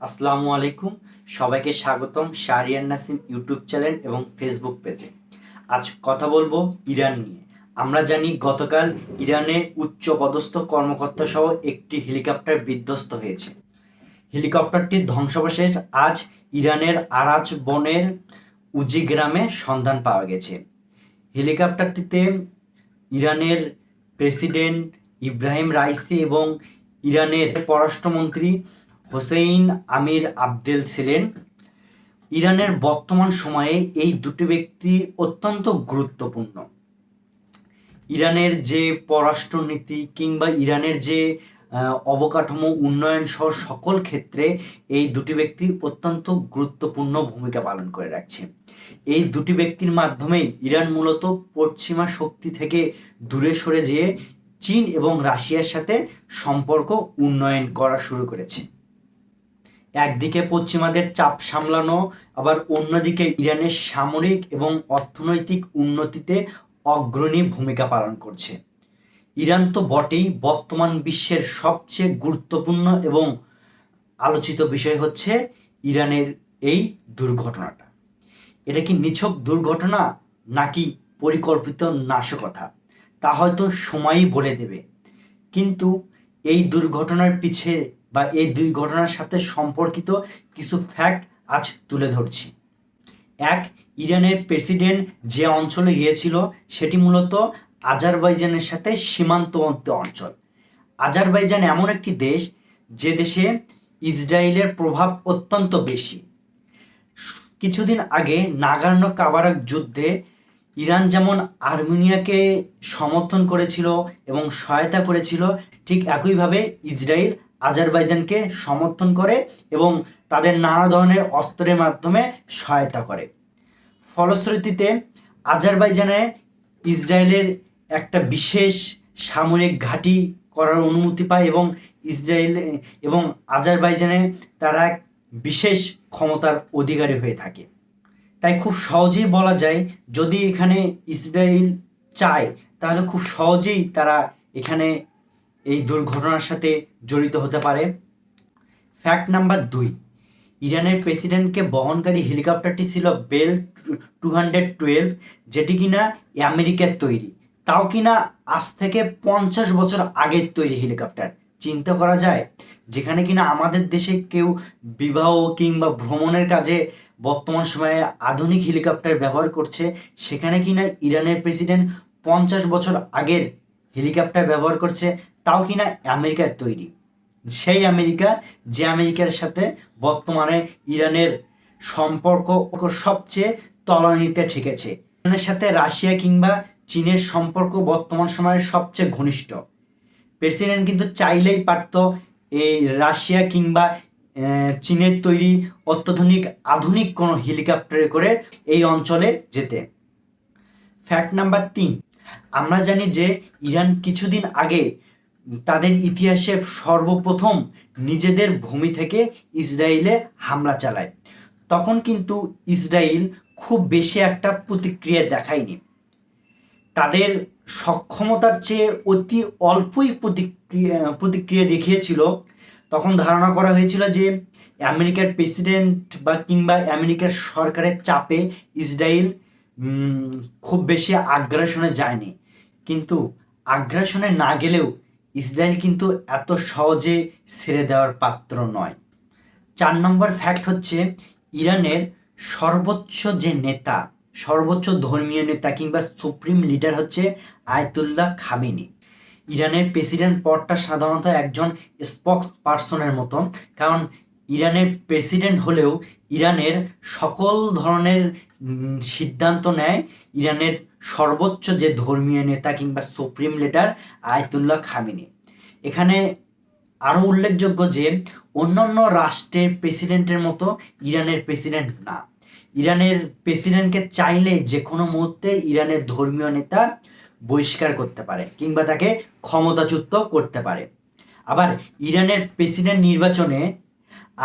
আসসালামু আলাইকুম। সবাইকে স্বাগতম শাহরিয়ান নাসিম ইউটিউব চ্যানেল এবং ফেসবুক পেজে। আজ কথা বলব ইরান নিয়ে। আমরা জানি গতকাল ইরানে উচ্চ পদস্থ কর্মকর্তা সহ একটি হেলিকপ্টার বিধ্বস্ত হয়েছে। হেলিকপ্টারটির ধ্বংসাবশেষ আজ ইরানের আরাজ বনের উজি গ্রামে সন্ধান পাওয়া গেছে। হেলিকপ্টারটিতে ইরানের প্রেসিডেন্ট ইব্রাহিম রাইসি এবং ইরানের পররাষ্ট্রমন্ত্রী হোসেইন আমির আবদেল ছিলেন। ইরানের বর্তমান সময়ে এই দুটি ব্যক্তি অত্যন্ত গুরুত্বপূর্ণ। ইরানের যে পররাষ্ট্রনীতি কিংবা ইরানের যে অবকাঠামো উন্নয়ন সহ সকল ক্ষেত্রে এই দুটি ব্যক্তি অত্যন্ত গুরুত্বপূর্ণ ভূমিকা পালন করে রাখছে। এই দুটি ব্যক্তির মাধ্যমেই ইরান মূলত পশ্চিমা শক্তি থেকে দূরে সরে যেয়ে চীন এবং রাশিয়ার সাথে সম্পর্ক উন্নয়ন করা শুরু করেছে। একদিকে পশ্চিমাদের চাপ সামলানো, আবার অন্যদিকে ইরানের সামরিক এবং অর্থনৈতিক উন্নতিতে অগ্রণী ভূমিকা পালন করছে। ইরান তো বটেই, বর্তমান বিশ্বের সবচেয়ে গুরুত্বপূর্ণ এবং আলোচিত বিষয় হচ্ছে ইরানের এই দুর্ঘটনাটা। এটা কি নিছক দুর্ঘটনা নাকি পরিকল্পিত নাশকতা? তা হয়তো সময়ই বলে দেবে। কিন্তু এই দুর্ঘটনার পিছে বা এই দুই ঘটনার সাথে সম্পর্কিত কিছু ফ্যাক্ট আজ তুলে ধরছি। এক, ইরানের প্রেসিডেন্ট যে অঞ্চলে গিয়েছিল, সেটি মূলত আজারবাইজানের সাথে সীমান্তবর্তী অঞ্চল। আজারবাইজান এমন একটি দেশ যে দেশে ইসরায়েলের প্রভাব অত্যন্ত বেশি। কিছুদিন আগে নাগার্ন কাবারাক যুদ্ধে ইরান যেমন আর্মেনিয়াকে সমর্থন করেছিল এবং সহায়তা করেছিল, ঠিক একইভাবে ইসরায়েল আজারবাইজানকে সমর্থন করে এবং তাদের নানা ধরনের অস্ত্রের মাধ্যমে সহায়তা করে। ফলশ্রুতিতে, আজারবাইজানে ইসরায়েলের একটা বিশেষ সামরিক ঘাঁটি করার অনুমতি পায় এবং ইসরায়েল, এবং আজারবাইজানে তারা এক বিশেষ ক্ষমতার অধিকারী হয়ে থাকে। তাই খুব সহজেই বলা যায়, যদি এখানে ইসরায়েল চায়, তাহলে খুব সহজেই তারা এখানে এই দুর্ঘটনার সাথে জড়িত হতে পারে। ফ্যাক্ট নাম্বার দুই, ইরানের প্রেসিডেন্টকে বহনকারী হেলিকপ্টারটি ছিল বেল টু হান্ড্রেড টুয়েলভ যেটি কিনা আমেরিকার তৈরি। তাও কিনা আজ থেকে পঞ্চাশ বছর আগের তৈরি হেলিকপ্টার। চিন্তা করা যায়, যেখানে কিনা আমাদের দেশে কেউ বিবাহ কিংবা ভ্রমণের কাজে বর্তমান সময়ে আধুনিক হেলিকপ্টার ব্যবহার করছে, সেখানে কিনা ইরানের প্রেসিডেন্ট পঞ্চাশ বছর আগের হেলিকপ্টার ব্যবহার করছে তাও কিনা আমেরিকার তৈরি। সেই আমেরিকা, যে আমেরিকার সাথে বর্তমানে ইরানের সম্পর্ক সবচেয়ে তলানিতে ঠেকেছে। ইরানের সাথে রাশিয়া কিংবা চীনের সম্পর্ক বর্তমান সময়ে সবচেয়ে ঘনিষ্ঠ। প্রেসিডেন্ট কিন্তু চাইলেই পারত এই রাশিয়া কিংবা চীনের তৈরি অত্যাধুনিক, আধুনিক কোনো হেলিকপ্টারে করে এই অঞ্চলে যেতে। ফ্যাক্ট নাম্বার তিন, আমরা জানি যে ইরান কিছুদিন আগে তাদের ইতিহাসে সর্বপ্রথম নিজেদের ভূমি থেকে ইসরায়েলে হামলা চালায়। তখন কিন্তু ইসরায়েল খুব বেশি একটা প্রতিক্রিয়া দেখায়নি। তাদের সক্ষমতার চেয়ে অতি অল্পই প্রতিক্রিয়া প্রতিক্রিয়া দেখিয়েছিল। তখন ধারণা করা হয়েছিল যে, আমেরিকার প্রেসিডেন্ট বা কিংবা আমেরিকার সরকারের চাপে ইসরায়েল খুব বেশি আগ্রাসনে যায়নি। কিন্তু আগ্রাসনে না গেলেও ইসরায়েল কিন্তু এত সহজে ছেড়ে দেওয়ার পাত্র নয়। চার নম্বর ফ্যাক্ট হচ্ছে, ইরানের সর্বোচ্চ যে নেতা, সর্বোচ্চ ধর্মীয় নেতা কিংবা সুপ্রিম লিডার হচ্ছে আয়তুল্লাহ খামেনি। ইরানের প্রেসিডেন্ট পদটা সাধারণত একজন স্পক্স পার্সনের মতো, কারণ ইরানের প্রেসিডেন্ট হলেও ইরানের সকল ধরনের সিদ্ধান্ত নেয় ইরানের সর্বোচ্চ যে ধর্মীয় নেতা কিংবা সুপ্রিম লিডার আয়তুল্লাহ খামিনি। এখানে আরও উল্লেখযোগ্য যে অন্যান্য রাষ্ট্রের প্রেসিডেন্টের মতো ইরানের প্রেসিডেন্ট না। ইরানের প্রেসিডেন্টকে চাইলে যে কোনো মুহূর্তে ইরানের ধর্মীয় নেতা বহিষ্কার করতে পারে কিংবা তাকে ক্ষমতাচ্যুত করতে পারে। আবার ইরানের প্রেসিডেন্ট নির্বাচনে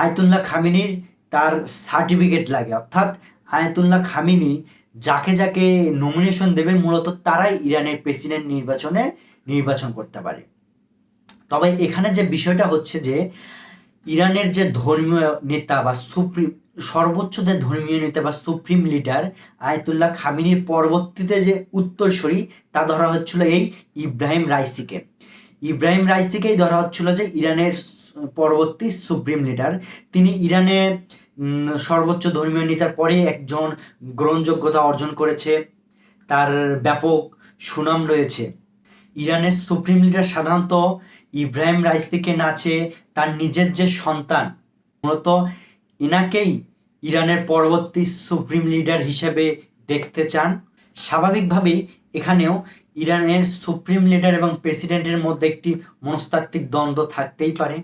আয়তুল্লাহ খামিনির তার সার্টিফিকেট লাগে। অর্থাৎ আয়তুল্লাহ খামিনি যাকে যাকে নমিনেশন দেবে, মূলত তারাই ইরানের প্রেসিডেন্ট নির্বাচনে নির্বাচন করতে পারে। তবে এখানে যে বিষয়টা হচ্ছে যে, ইরানের যে ধর্মীয় নেতা বা সুপ্রিম, সর্বোচ্চ যে ধর্মীয় নেতা বা সুপ্রিম লিডার আয়তুল্লাহ খামিনির পরবর্তীতে যে উত্তরসূরি, তা ধরা হচ্ছিল এই ইব্রাহিম রাইসিকে। ইব্রাহিম রাইসিকেই ধরা হচ্ছিল যে ইরানের পরবর্তী সুপ্রিম লিডার। তিনি ইরানে সর্বোচ্চ ধর্মীয় নেতার পরে একজন গ্রহণযোগ্যতা অর্জন করেছে। তার ব্যাপক সুনাম রয়েছে। ইরানের সুপ্রিম লিডার সাধারণত ইব্রাহিম রাইসিকে নাচে তার নিজের যে সন্তান, মূলত ইনাকেই ইরানের পরবর্তী সুপ্রিম লিডার হিসেবে দেখতে চান। স্বাভাবিকভাবেই এখানেও ইরানের সুপ্রিম লিডার এবং প্রেসিডেন্টের মধ্যে একটি মনস্তাত্ত্বিক দ্বন্দ্ব থাকতেই পারে।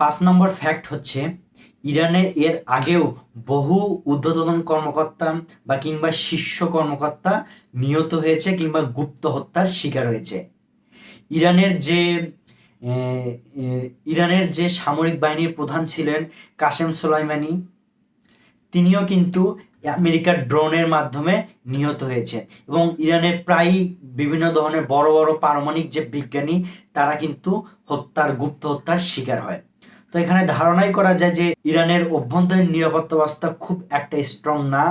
পাঁচ নম্বর ফ্যাক্ট হচ্ছে, ইরানে এর আগেও বহু ঊর্ধ্বতন কর্মকর্তা বা কিংবা শীর্ষ কর্মকর্তা নিহত হয়েছে কিংবা গুপ্ত হত্যার শিকার হয়েছে। ইরানের যে ইরানের যে সামরিক বাহিনীর প্রধান ছিলেন কাশেম সোলাইমানি, তিনিও কিন্তু আমেরিকার ড্রোনের মাধ্যমে নিহত হয়েছে এবং ইরানের প্রায় বিভিন্ন ধরনের বড় বড় পারমাণবিক যে বিজ্ঞানী, তারা কিন্তু হত্যার, গুপ্ত হত্যার শিকার হয়। তো এখানে ধারণাই করা যায় যে ইরানের অভ্যন্তরীণ নিরাপত্তা ব্যবস্থা খুব একটা স্ট্রং না।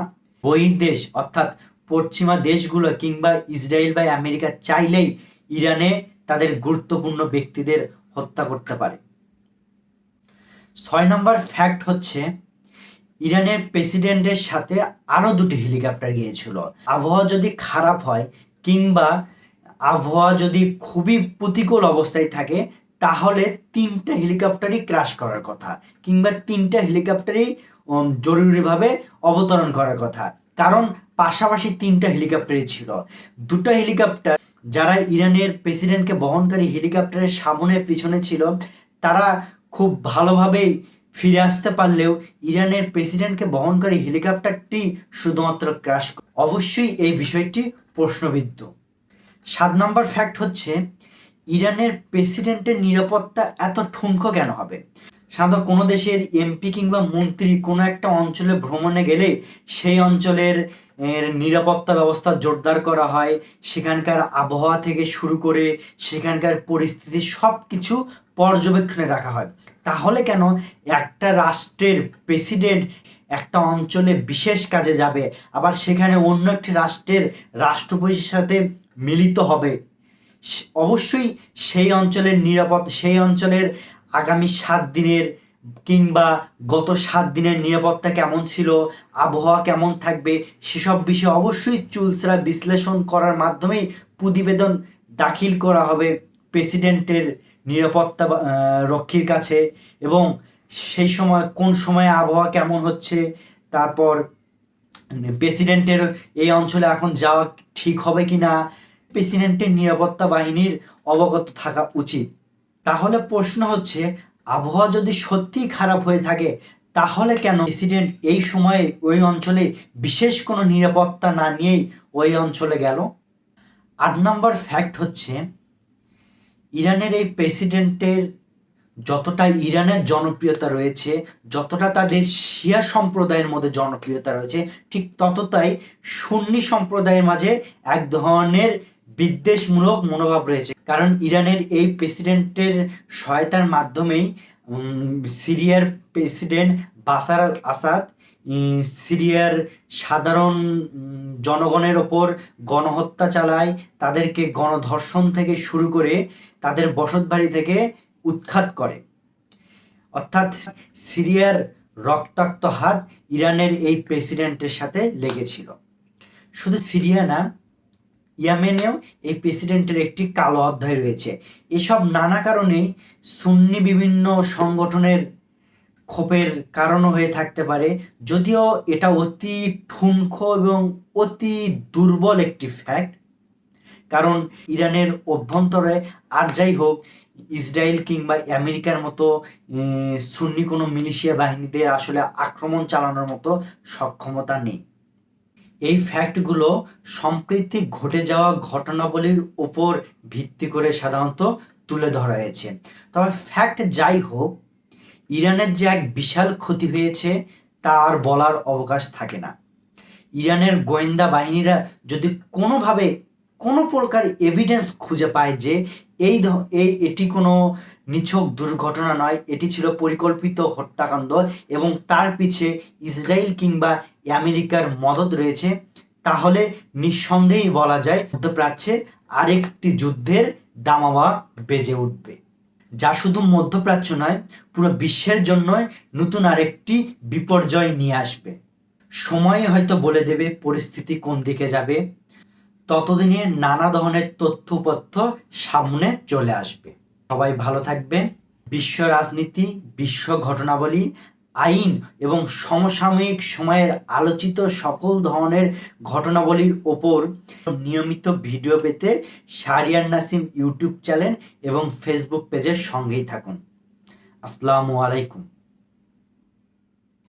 বহির্দেশ অর্থাৎ পশ্চিমা দেশগুলো কিংবা ইসরায়েল বা আমেরিকা চাইলেই ইরানে তাদের গুরুত্বপূর্ণ ব্যক্তিদের হত্যা করতে পারে। ছয় নম্বর ফ্যাক্ট হচ্ছে, ইরানের প্রেসিডেন্টের সাথে আরও দুটি হেলিকপ্টার গিয়েছিল। আবহাওয়া যদি খারাপ হয় কিংবা আবহাওয়া যদি খুবই প্রতিকূল অবস্থায় থাকে তাহলে তিনটা হেলিকপ্টারই ক্রাশ করার কথা, কিংবা তিনটা হেলিকপ্টারই জরুরিভাবে অবতরণ করার কথা। কারণ পাশাপাশি তিনটা হেলিকপ্টারই ছিল। দুটো হেলিকপ্টার, যারা ইরানের প্রেসিডেন্টকে বহনকারী হেলিকপ্টারের সামনে পিছনে ছিল, তারা খুব ভালোভাবেই ফিরে আসতে পারলেও ইরানের প্রেসিডেন্টকে বহনকারী হেলিকপ্টারটি শুধুমাত্র ক্রাশ অবশ্যই এই বিষয়টি প্রশ্নবিদ্ধ। সাত নম্বর ফ্যাক্ট হচ্ছে ইরানের প্রেসিডেন্টের নিরাপত্তা এত ঠুনকো কেন হবে? সাধারণত কোনো দেশের এমপি কিংবা মন্ত্রী কোনো একটা অঞ্চলে ভ্রমণে গেলে সেই অঞ্চলের, এর নিরাপত্তা ব্যবস্থা জোরদার করা হয়, সেখানকার আবহাওয়া থেকে শুরু করে সেখানকার পরিস্থিতি সব কিছু পর্যবেক্ষণে রাখা হয়। তাহলে কেন একটা রাষ্ট্রের প্রেসিডেন্ট একটা অঞ্চলে বিশেষ কাজে যাবে, আবার সেখানে অন্য একটি রাষ্ট্রের রাষ্ট্রপতির সাথে মিলিত হবে? অবশ্যই সেই অঞ্চলের নিরাপদ, সেই অঞ্চলের আগামী সাত দিনের কিংবা গত সাত দিনের নিরাপত্তা কেমন ছিল, আবহাওয়া কেমন থাকবে, সেসব বিষয়ে অবশ্যই চুলসরা বিশ্লেষণ করার মাধ্যমেই প্রতিবেদন দাখিল করা হবে প্রেসিডেন্টের নিরাপত্তা রক্ষীর কাছে এবং সেই সময় কোন সময়ে আবহাওয়া কেমন হচ্ছে, তারপর প্রেসিডেন্টের এই অঞ্চলে এখন যাওয়া ঠিক হবে কি না প্রেসিডেন্টের নিরাপত্তা বাহিনীর অবগত থাকা উচিত। তাহলে প্রশ্ন হচ্ছে, আবহাওয়া যদি সত্যিই খারাপ হয়ে থাকে, তাহলে কেন প্রেসিডেন্ট এই সময়ে ওই অঞ্চলে বিশেষ কোনো নিরাপত্তা না নিয়েই ওই অঞ্চলে গেল? আট নম্বর ফ্যাক্ট হচ্ছে, ইরানের এই প্রেসিডেন্টের যতটা ইরানের জনপ্রিয়তা রয়েছে, যতটা তাদের শিয়া সম্প্রদায়ের মধ্যে জনপ্রিয়তা রয়েছে, ঠিক ততটাই সুন্নি সম্প্রদায়ের মাঝে এক ধরনের বিদ্বেষমূলক মনোভাব রয়েছে। কারণ ইরানের এই প্রেসিডেন্টের সহায়তার মাধ্যমেই সিরিয়ার প্রেসিডেন্ট বাসার আসাদ সিরিয়ার সাধারণ জনগণের ওপর গণহত্যা চালায়, তাদেরকে গণধর্ষণ থেকে শুরু করে তাদের বসতবাড়ি থেকে উৎখাত করে। অর্থাৎ সিরিয়ার রক্তাক্ত হাত ইরানের এই প্রেসিডেন্টের সাথে লেগেছিল। শুধু সিরিয়া না ইয়ামেনেও এই প্রেসিডেন্টের একটি কালো অধ্যায় রয়েছে। এসব নানা কারণে সুন্নি বিভিন্ন সংগঠনের ক্ষোভের কারণও হয়ে থাকতে পারে, যদিও এটা অতি ঠুনকো এবং অতি দুর্বল একটি ফ্যাক্ট কারণ ইরানের অভ্যন্তরে আর যাই হোক, ইসরায়েল কিংবা আমেরিকার মতো সুন্নি কোনো মিলিশিয়া বাহিনীদের আসলে আক্রমণ চালানোর মতো সক্ষমতা নেই। এই ফ্যাক্টগুলো সম্প্রীতি ঘটে যাওয়া ঘটনাবলীর উপর ভিত্তি করে সাধারণত তুলে ধরা হয়েছে। তবে ফ্যাক্ট যাই হোক, ইরানের যে এক বিশাল ক্ষতি হয়েছে তার বলার অবকাশ থাকে না। ইরানের গোয়েন্দা বাহিনীরা যদি কোনোভাবে কোনো প্রকার এভিডেন্স খুঁজে পায় যে এই এই, এটি কোনো নিছক দুর্ঘটনা নয়, এটি ছিল পরিকল্পিত হত্যাকাণ্ড এবং তার পিছে ইসরায়েল কিংবা আমেরিকার মদত রয়েছে। তাহলে নিঃসন্দেহেই বলা যায়, মধ্যপ্রাচ্যে আরেকটি যুদ্ধের দামাবা বেজে উঠবে। যা শুধু মধ্যপ্রাচ্য নয়, পুরো বিশ্বের জন্যই নতুন আরেকটি বিপর্যয় নিয়ে আসবে। সময় হয়তো বলে দেবে পরিস্থিতি কোন দিকে যাবে। ততদিনে নানা ধরনের তথ্যপত্র সামনে চলে আসবে। সবাই ভালো থাকবেন। বিশ্ব রাজনীতি, বিশ্ব ঘটনাবলী, আইন এবং সমসাময়িক সময়ের আলোচিত সকল ধরনের ঘটনাবলীর ওপর নিয়মিত ভিডিও পেতে শারিয়ার নাসিম ইউটিউব চ্যানেল এবং ফেসবুক পেজের সঙ্গেই থাকুন। আসসালামু আলাইকুম।